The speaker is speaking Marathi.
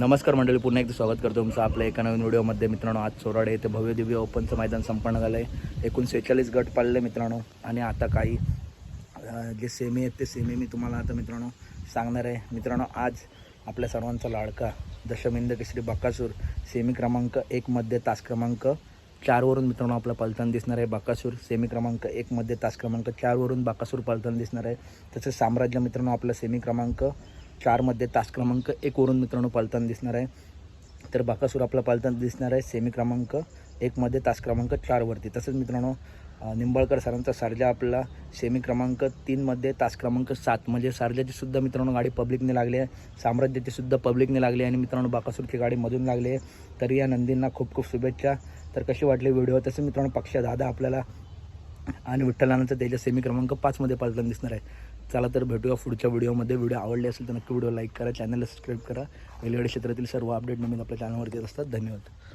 नमस्कार मंडळी पुन्हा एकदा स्वागत करतो तुमचं आपल्या एका नवीन व्हिडिओमध्ये. मित्रांनो आज चोराडे येथे भव्य दिव्य ओपनचं मैदान संपन्न झालं आहे एकूण सेहेचाळीस गट पाळले मित्रांनो. आणि आता काही जे सेमी आहेत ते सेमी मी तुम्हाला आता मित्रांनो सांगणार आहे. मित्रांनो आज आपल्या सर्वांचा लाडका दशमिंद केसरी बाकासूर सेमी क्रमांक एकमध्ये तास क्रमांक चारवरून मित्रांनो आपला पलताना दिसणार आहे. बाकासूर सेमी क्रमांक एकमध्ये तास क्रमांक चारवरून बाकासूर पलताना दिसणार आहे. तसेच साम्राज्य मित्रांनो आपला सेमी क्रमांक चारमध्ये तास क्रमांक एकवरून मित्रांनो पालताना दिसणार आहे. तर बाकासूर आपला पालताना दिसणार आहे. सेमी क्रमांक एकमध्ये तास क्रमांक चारवरती. तसंच मित्रांनो निंबाळकर सरांचा सारजा आपला सेमी क्रमांक तीनमध्ये तास क्रमांक सात. म्हणजे सारजाची सुद्धा मित्रांनो गाडी पब्लिकने लागली आहे. साम्राज्याची सुद्धा पब्लिकने लागली आहे आणि मित्रांनो बाकासूरची गाडी मधून लागली आहे. तरी या नंदींना खूप खूप शुभेच्छा. तर कशी वाटली व्हिडिओ? तसं मित्रांनो पक्ष दादा आपल्याला आणि विठ्ठलानंतर त्याच्या सेमी क्रमांक पाचमध्ये पालताना दिसणार आहे. चला तर भेटूया पुढच्या व्हिडिओमध्ये. व्हिडिओ आवडले असेल तर नक्की व्हिडिओ लाईक करा चॅनलला सबस्क्राईब करा. रेल्वे क्षेत्रातील सर्व अपडेट नवीन आपल्या चॅनलवरती येत असतात. धन्यवाद.